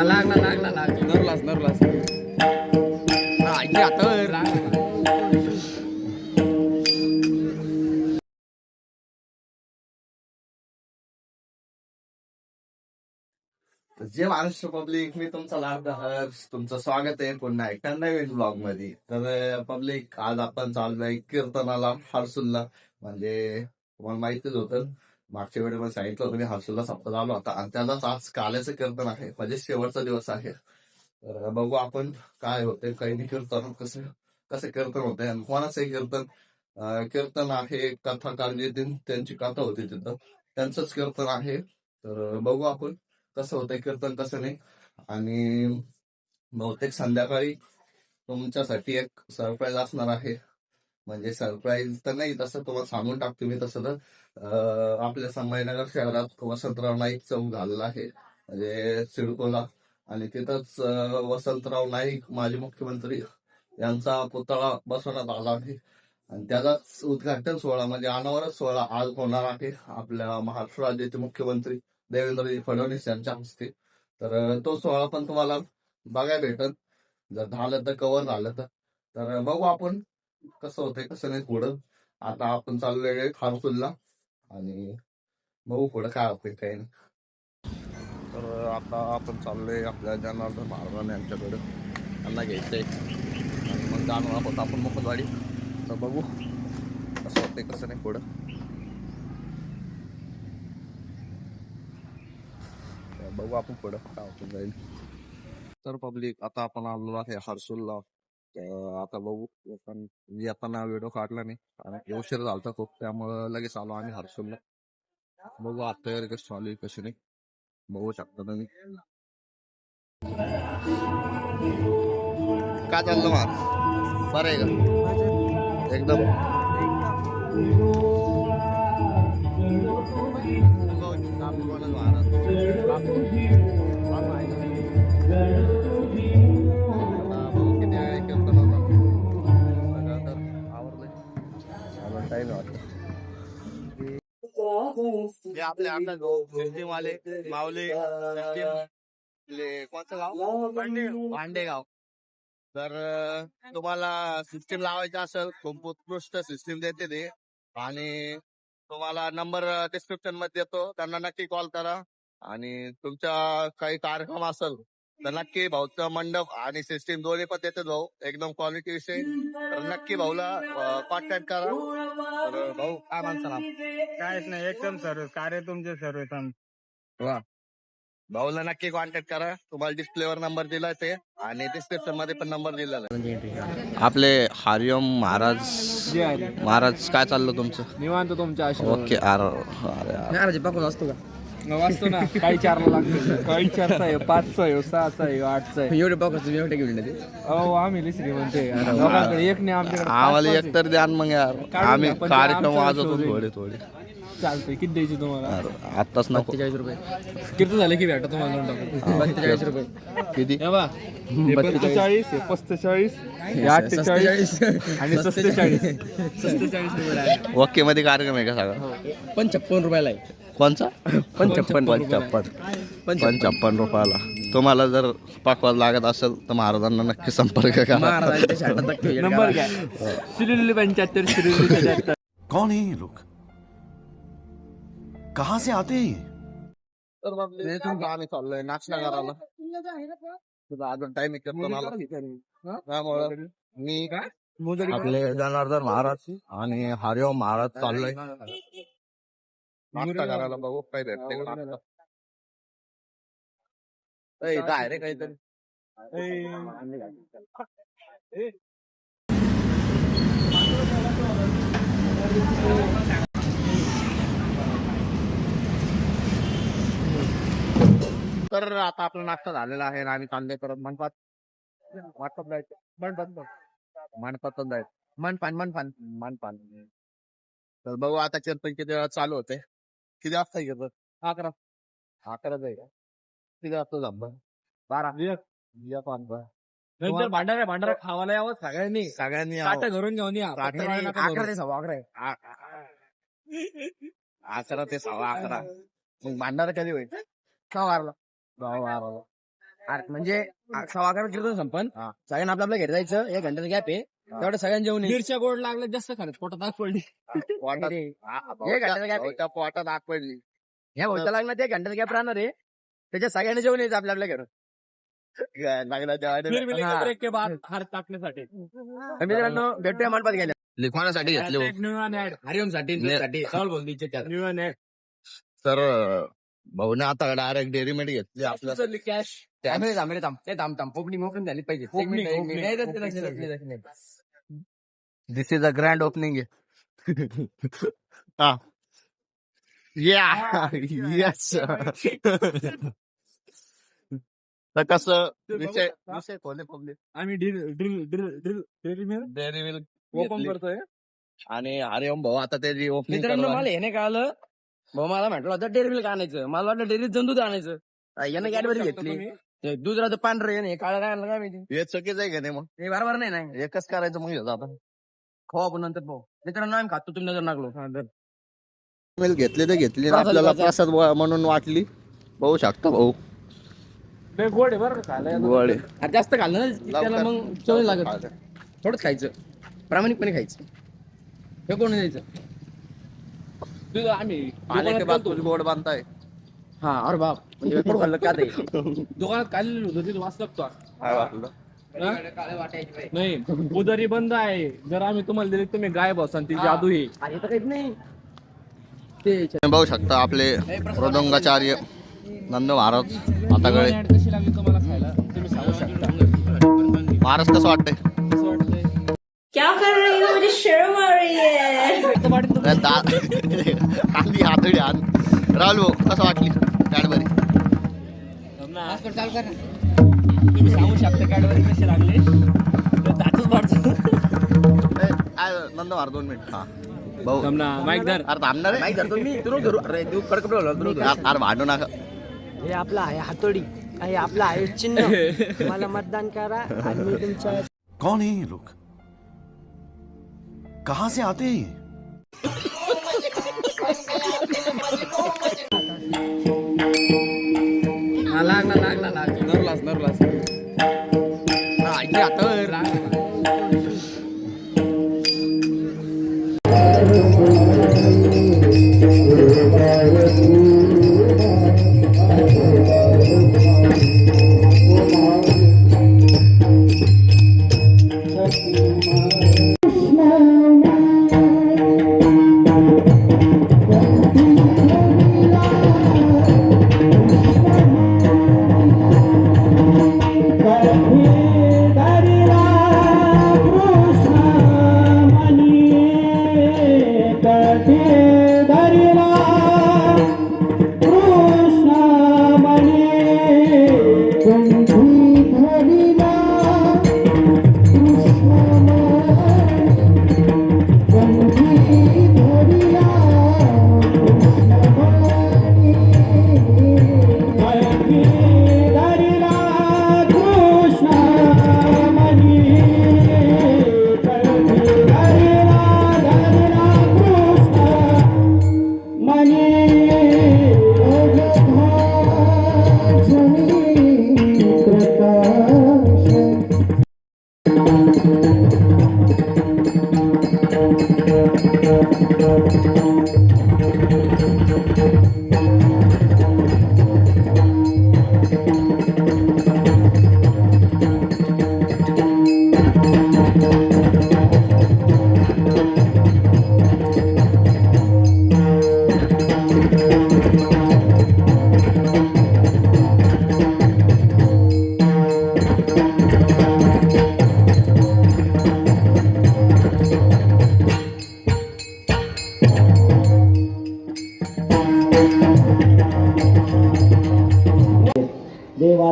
हा लागला लागला लागला. नरलास नरलास. हा, इथे आता जे महाराष्ट्र पब्लिक मी तुमचा लाभ हर्ष तुमचं स्वागत आहे पुन्हा एका नवीन ब्लॉगमध्ये तर पब्लिक आज आपण चाललोय कीर्तनाला हर्सुलला म्हणजे तुम्हाला माहितीच होतं. मागच्या वेळेला मला सांगितलं होतं मी हॉस्टेलला सप्ताह झालो होता. आणि त्यालाच आज काल्याचं कीर्तन आहे. म्हणजे शेवटचा दिवस आहे. तर बघू आपण काय होते काही नाही कीर्तन कसं कसं कीर्तन होते आणि कोणाचं कीर्तन? कीर्तन आहे कथाकार जे त्यांची कथा होती तिथं. त्यांचंच कीर्तन आहे. तर बघू आपण कसं होतंय कीर्तन कसं नाही. आणि बहुतेक संध्याकाळी तुमच्यासाठी एक सरप्राईज असणार आहे. म्हणजे सरप्राईज तर नाही तसं तुम्हाला सांगून टाकतो मी तसं तर. आपल्या संभाजीनगर शहरात वसंतराव नाईक चौक झालेला आहे. म्हणजे सिडकोला. आणि तिथंच वसंतराव नाईक माजी मुख्यमंत्री यांचा पुतळा बसवण्यात आला आहे. आणि त्याचाच उद्घाटन सोहळा म्हणजे अनावरच सोहळा आज होणार आहे आपल्या महाराष्ट्र राज्याचे मुख्यमंत्री देवेंद्रजी फडणवीस यांच्या हस्ते. तर तो सोहळा पण तुम्हाला बघायला भेटल. जर झालं तर कव्हर झालं तर. तर बघू आपण. कसं होतंय कसं नाही पुढं. आता आपण चाललोय खारसूलला आणि बघू पुढं काय होतंय काही नाही. तर आता आपण चाललोय आपल्या जनार्दन महाराजाने यांच्याकडे. त्यांना घ्यायचंय. आणि मग जाणार आहोत आपण मोकलवाडी तर बघू कसं होतंय कसं नाही पुढं. बघू आपण पुढं काय होतं जाईल तर पब्लिक आता आपण आलो आहे हर्सुलला. आता बघू. आपण येताना व्हिडिओ काढला नाही. आणि उशीर झालता खूप. त्यामुळं लगेच आलो आम्ही हर्सुलला बघू आता तयारी कशी चालू आहे कशी नाही. बघू शकता तुम्ही. काय चाललं मार? बरं आहे का? एकदम. जे आपले आमदार सिस्टीम आले मावले कोणतं गाव? भांडेगाव. तर तुम्हाला सिस्टीम लावायची असेल खूप उत्कृष्ट सिस्टीम देते ते. आणि तुम्हाला नंबर डिस्क्रिप्शनमध्ये देतो. त्यांना नक्की कॉल करा. आणि तुमच्या काही कार्यक्रम असेल नक्की भाऊचं मंडप आणि सिस्टीम दोन्ही पण देते भाऊ. एकदम क्वालिटी विषय. तर नक्की भाऊला कॉन्टॅक्ट करा. तर भाऊ काय म्हणता काहीच नाही एकदम सर्व कार्य तुमचे सर्व भाऊला नक्की कॉन्टॅक्ट करा. तुम्हाला डिस्प्लेवर नंबर दिला ते. आणि डिस्क्रिप्शनमध्ये पण नंबर दिलेला आहे. आपले हरिओम महाराज महाराज काय चाललं तुमचं? निवांत तुमच्या ओके अरे अरे महाराज पाकून असतो का? वाचतो ना काही चारला लागतो. काही चारचा आहे पाचचा आहे सहाचा आहे आठचा आहे. एवढे पाकच तुम्ही एवढे घेऊन अहो आम्ही लिसरी म्हणते लोकांकडे एक नाही आमच्याकडे आम्हाला एक तर द्या न मग यार. आम्ही पण ते कार्यक्रम आमचं वाजवतो. थोडे थोडे. चालतंय किती द्यायची तुम्हाला? अरे, आत्ताच नको. चाळीस रुपये. किती झाले की भेटा तुम्हाला रुपये. किती? हे बा हे पंचेचाळीस हे पस्तेचाळीस हे अठ्ठेचाळीस आणि सत्तेचाळीस सत्तेचाळीस रुपये. ओके मध्ये कार्यक्रम आहे का सगळा? पंचावन्न रुपयाला आहे. कोणचा? पंचावन्न रुपयाला. तुम्हाला जर पाकवाज लागत असेल तर महाराजांना नक्की संपर्क करा. पंच्याहत्तर शिरुली पंच्याहत्तर. कौन है ये लोग? कहां से आते हैं? तर आम्ही चाललोय. करायला. तुझा अजून टाइम त्यामुळं मी आपले जनार्दन महाराज आणि हरिओम महाराज चाललोय. बघू काय भेटते रे काहीतरी तर आता आपला नाश्ता झालेला आहे आणि आम्ही चाललोय परत मनपात. वाटपात जायचं मनपात मनपातच जायचं. मनपान मनपान. मनपान. तर बघू आता वेळा चालू होते. किती वाजता कीर्तन अकरा अकरा जाईल किती वाजता जमलं बारा एक वाजता. नंतर भांडारा भांडारा खावायला यावं सगळ्यांनी सगळ्यांनी यावं. घरून घेऊन या नका अकरा. ते सव्वा अकरा आहे. आ- आ- अकरा ते सव्वा अकरा मग भांडारा कधी होईल का वारला भाऊ वारला अरे म्हणजे सव्वा अकरा कीर्तन संपन सगळ्यांना आपलं आपलं घरी जायचं एक घंट्याचा गॅप आहे तेवढं सगळ्यांना जेवण. मिरच्या गोड लागल्या जास्त खाण्यात पोटात आग पडली पोटात अरे, आग पडली ह्या भोवता लागणार एक घंट्याचा गॅप राहणार आहे त्याच्यात सगळ्यांना जेवण यायचं आपल्या आपल्या घरून लागला फिर मिलेंगे हाँ. ब्रेक के बाद हार टाकण्यासाठी मित्रांनो भेटूया मंडपात गेल्या लिखवाण्यासाठी घेतले ने- साठी बोल. तर भाऊने आता डायरेक्ट डेअरीमेड घेतली आपलं कॅश थांब, थांब, थांब. ते थांब, थांब. पोपणी मोकळी झाली पाहिजे एक opening, this is a grand opening हा या येस तर कसं विषय विषय कोणी पब्लिक आम्ही drill drill drill drill dairy milk open करतोय आणि हरिओम भाऊ आता त्याची ओपनिंग मित्रांनो मला हे नाही कळालं. भाऊ मला म्हटलं होतं डेअरी मिल्क आणायचं. मला वाटलं डेअरीत जाऊन दूध आणायचं. यानं कॅडबरी घेतली. ते दूध राहतं पांढरं हे काळं काय आणलं काय माहिती? हे चुकीचं आहे का नाही मग? हे बरोबर नाही ना. एकच करायचं मग आपण खाऊ आपण नंतर भाऊ मित्रांनो आम्ही खातो तुम्ही नजर लागलो घेतली तर घेतली. आपल्याला प्रसाद. व- म्हणून वाटली. भाऊ शकता भाऊ. लय गोड आहे बरं का खायला. गोळे अरे जास्त खाल्लं ना त्याला मग चव लागत. थोडंच खायचं. प्रामाणिकपणे खायचं. हे कोण द्यायचं? दूध आम्ही आले दुकानात गेलतो. तुझी गोड बांधताय? हा अरे बाप. म्हणजे खाल्लं का ते दुकानात काढलेलं होतं तिथं वाचलं तो काय वाटलं? हा? नाही उदारी बंद आहे. जर आम्ही तुम्हाला दिली तुम्ही गायब असाल ती जादू काहीच नाही. ते तुम्ही बघू शकता आपले मृदंगाचार्य नंद महाराज आता गळे. महाराज कसं वाटतंय? क्या कर रही हो? मुझे शर्म आ रही है। हातडी आण राहुल भाऊ कसं वाटली? कॅडबरी तुम्ही सांगू शकता कॅडबरी कशी लागली? दातच वाटतो नंद महाराज दोन मिनिट. हा. भाऊ. माईक धर. अरे थांबणार नाही धरतो मी तुला धरू. अरे तू कडकड अरे भांडू नका. हे आपलं आहे हातोडी. हे आपलं आहे चिन्ह. मला मतदान करा आणि मी तुमच्या कौन है ये लोग? कहां से आते हैं ये? हा,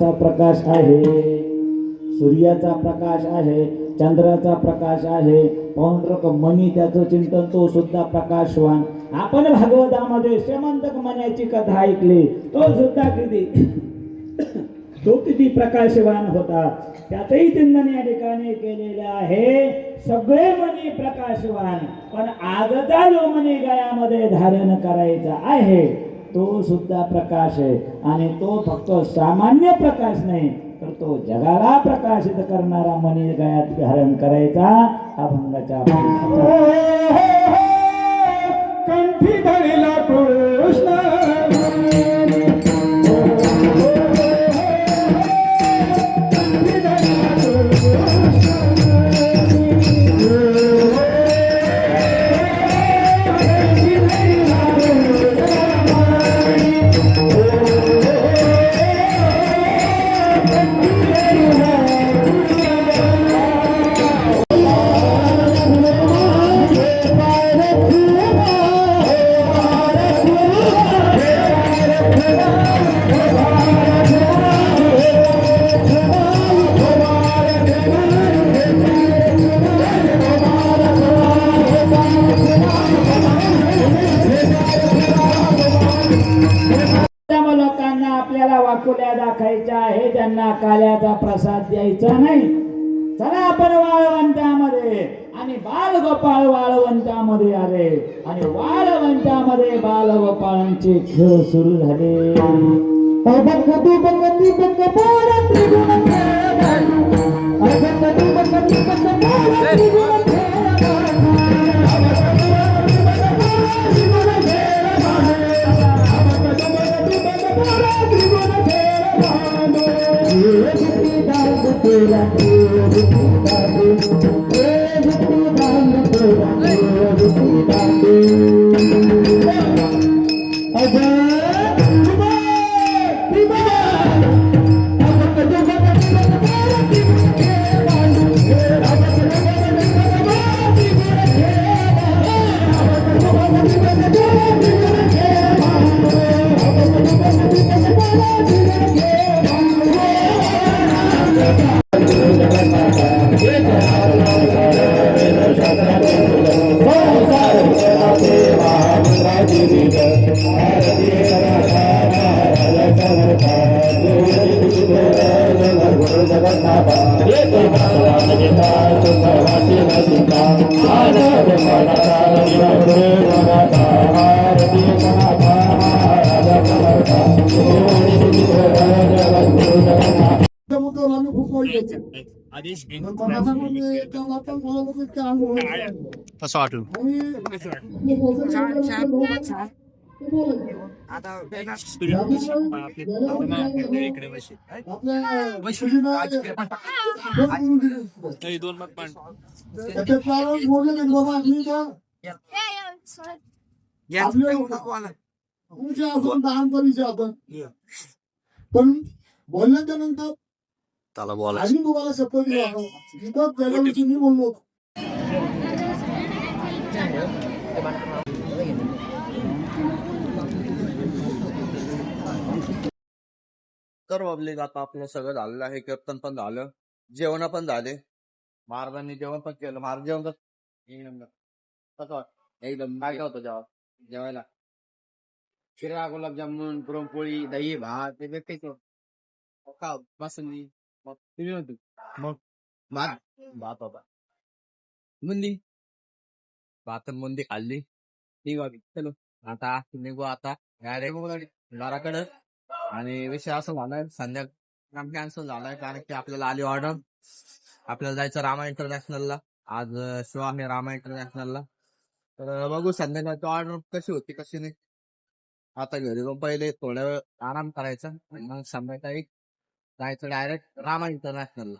देवाचा प्रकाश आहे सूर्याचा प्रकाश आहे चंद्राचा प्रकाश आहे. पौंड्रक मनी त्याचं चिंतन तो सुद्धा प्रकाशवान. आपण भागवतामध्ये श्रीमंतक मण्याची कथा ऐकली. तो सुद्धा किती तो किती प्रकाशवान होता. त्याचही चिंतन या ठिकाणी केलेलं आहे. सगळे मनी प्रकाशवान. पण आजचा जो मनी गळ्यामध्ये धारण करायचा आहे तो सुद्धा प्रकाश आहे. आणि तो फक्त सामान्य प्रकाश नाही तर तो जगाला प्रकाशित करणारा मनी गळ्यात धारण करायचा अभंगाच्या हो, हो, हो, कंठी धरला प्रसाद द्यायचा नाही चला आपण वाळवंटामध्ये आणि बालगोपाळ वाळवंटामध्ये आले आणि वाळवंटामध्ये बालगोपाळांचे खेळ सुरू झाले Ajay कारण बोलले की बाबा मी का आपल्या तुमचे आपण लहानपणीचे आपण पण बोलल्याच्या नंतर त्याला बोला आम्ही तुम्हाला शपथ दिला गेल्या वर्षी मी बोललो. तर पब्लिक आता आपलं सगळं झालेलं आहे. कीर्तन पण झालं. जेवण पण झाले. महाराजांनी जेवण पण केलं. महाराज जेवण कसं एक नंबर कसं? एकदम काय होतं जेवण जेवायला. शिरा गुलाबजामुन पुरणपोळी दही भात ते भेटायचं हो का बासुंदी मग तुम्ही म्हणतो मग? भात भात होता मुंदी? भात मुंदी खाल्ली. ठीक आहे चलो. आता निघू आता. डायरेक्ट घराकडं आणि विषय असं झालाय संध्या काम कॅन्सल झालाय कारण की आपल्याला आली ऑर्डर आपल्याला जायचं रामा इंटरनॅशनलला आज शो आहे रामा इंटरनॅशनलला तर बघू संध्याकाळची ऑर्डर कशी होती कशी नाही. आता घरी जाऊन पहिले थोड्या वेळ आराम करायचा. मग संध्याकाळी जायचं डायरेक्ट रामा इंटरनॅशनलला